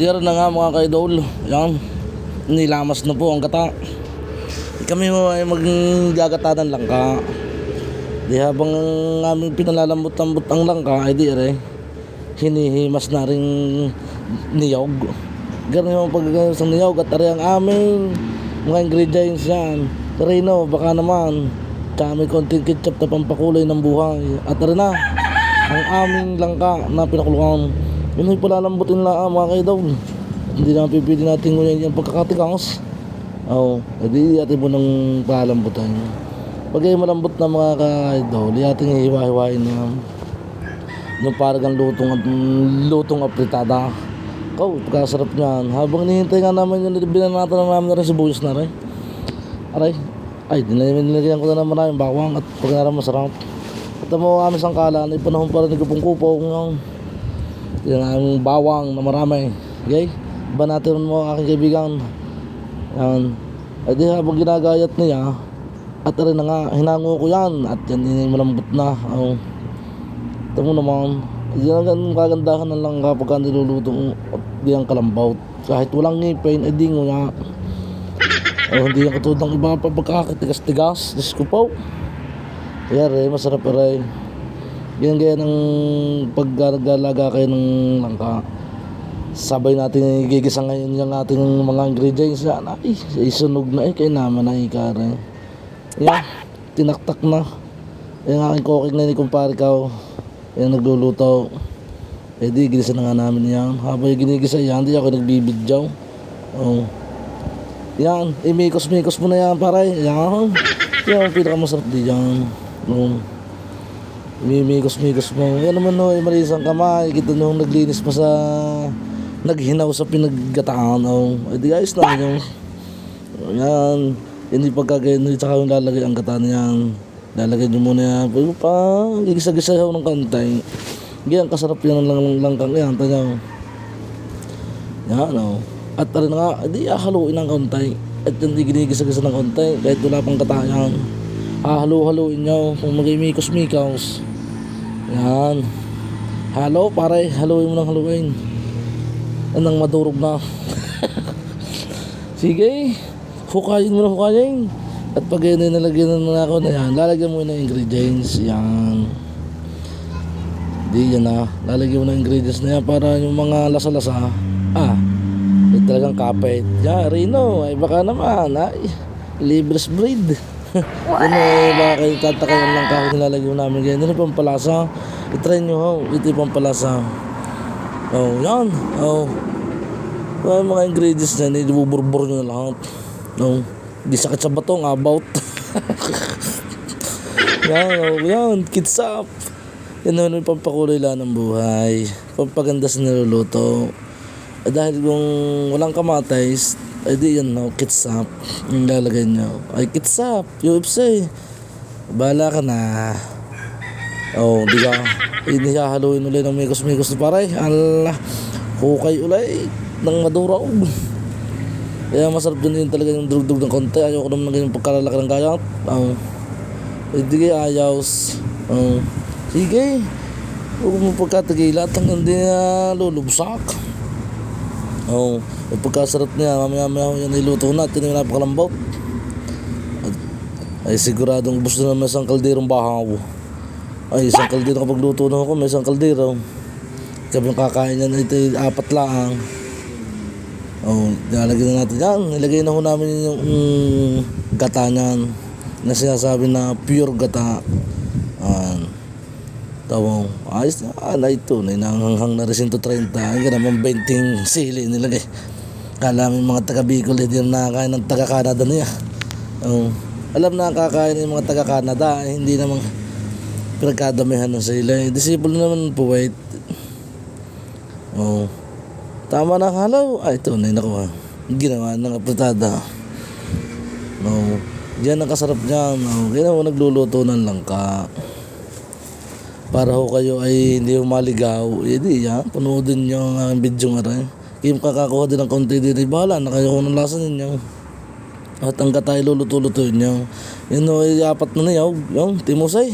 Dear na nga mga kaidol. Yan. Nilamas na po ang gata. Kami ay maggagata ng langka. Di habang ang aming pinalalambot-lambot ang langka, ay di ere, hinihimas na rin niyog. Ganun yung pagkakaroon sa niyog at ere ang aming mga ingredients yan. Rino, baka naman, may konting ketchup na pampakulay ng buhay. At ere na, ang aming langka na pinakuluan. Yun ay palalambutin lang mga kaidol. Hindi na pipili natin ngunyan yung pagkakatikas. Oo, oh, edi atin mo nang palalambutan. Pag ay malambot na mga kaidol, di ating hiwa-hiwain na yung parang lutong at lutong apritada. Kau, pagkasarap niyan. Habang nihintay nga naman yun, binanatan na namin na rin sibuyas na rin. Aray, ay, dinilagyan ko na naman maraming bawang at pag naran masarap. At ang mga aming sangkala, ay panahon pa rin kupong-kupong yung yung aming bawang na marami. Okay? Iba natin mo aking kaibigan. Yan. Ay di habang ginagayat niya, at rin na nga, hinango ko yan. At yan din malambot na. Oh. Ito mo naman, yan ang kagandahan ng langka pagka niluluto mo at di ang kalambaw. Kahit walang ngipin, eh di nga nga. Oh, hindi yung katulad ng iba pa pagkakatigas-tigas. Diyos ko po. Yan rin, masarap rin. Yan gaya ng paggalaga kayo ng langka. Sabay natin gigisa ngayon yung ating mga ingredients yan. Ay, isunog na eh, kaya naman na ikare. Yan, tinaktak na. Yung aking cooking na ni kumpare ko. Yan, nagluluto. Eh di, ginisa na nga namin yan. Habang ginigisa yan, di ako nagbibidyaw. Oh. Yan, imikos-mikos mo na yan, pare. Yan. Yan, pinakamasarap di yan. Oh. Mimigos-migos mo. Yan naman no, ay malinis ang kamay. Kita nung naglinis pa sa... Naghinaw sa pinaggataan. Oh. Ay di guys na yun. Oh, yan. Hindi pagkagayon. Tsaka yung lalagay ang gata niyan. Lalagay nyo muna yan. Pero pa, gigisa-gisa ho ng kantay. Yan, kasarap yan ng langkang yan. Tanyaw. Yan, oh. At rin nga, di haluin ng kantay. At hindi ginigisa-gisa ng kantay. Kahit wala pang gata yan. Hahalo-haloin nyo. Kung mag-imikos-mikos. Yan. Halo, pare. Haluin mo ng haluin. Anong madurog na. Sige. Hukayin mo na hukayin. At pag yun ay nalagyan na ako na yan, lalagyan mo ng ingredients. Yan. Di yan na. Lalagyan mo ng ingredients na yan para yung mga lasa-lasa. Ah. Talagang kapit. Yan, Rino. Ay baka naman. Ay. Libres breed. Ano eh, baka kayo tatakayan lang kahit nilalagyan namin ganyan. Ano pang palasa? I-try nyo ho. Ito yung pampalasa. Oh, yan. Oh. Yung mga ingredients na yun, ibuburbur nyo na lahat. No. Di sakit sa batong, about. yan, oh, yan. Kitsap. Yan naman yung pampakulay lang ng buhay. Pampaganda sa niluluto. Eh, dahil kung walang kamatis, ay di yan, no, kitsap. Yung lalagay nyo. Ay, kitsap. UFC. Bahala ka na. Oh, di ka. Hindi ka haluin ulit ng mikos-mikos na paray. Allah. Hukay ulay. Nang maduraw. Kaya masarap din yun talaga yung drug-drug ng konti. Ayoko naman ng ganyan pagkalalaki ng gayat. Oh. Eh, di kayo ayos. Oh. Sige. Huwag mo pagkatagilat hanggang di na lulubsak. Oo. Oh, yung pagkasarap niya, mamaya-maya yan niluto natin yung napakalambot. At, ay siguradong gusto na may isang kalderong bahaw. Ay, isang kaldero kapag luto na ako, may isang kaldero. Sabi yung kakain niya na ito, apat lang. Oh, nilalagay na natin yan. Nilagay na ho namin yung mm, gata niyan. Na sinasabi na pure gata. Ayan. Tawang, ayos na, ah, na ito, na inanghang na resinto 30, ay ka naman 20 sili nilagay. Kala mo mga taga Bicol, hindi na nakakain ng taga Canada niya. Oh, alam na kakain ng mga taga Canada, eh, hindi naman pinagkadamihan ng sila. Eh, disciple naman po, wait. Oh, tama na ang halaw. Ay, ito, na nakuha. Ginawa ng apretada. No, diyan ang kasarap niyan. No, kaya mo nagluluto ng langka para ho kayo ay hindi ho maligaw, eh di yan, panoodin nyo ang aking video nga rin. Kaya kakakuha din ng konti din, bahala na kayo kung lasa ninyo. At ang katay luluto-lutuin nyo. Yun ho, ay apat na niyaw, yung timusay.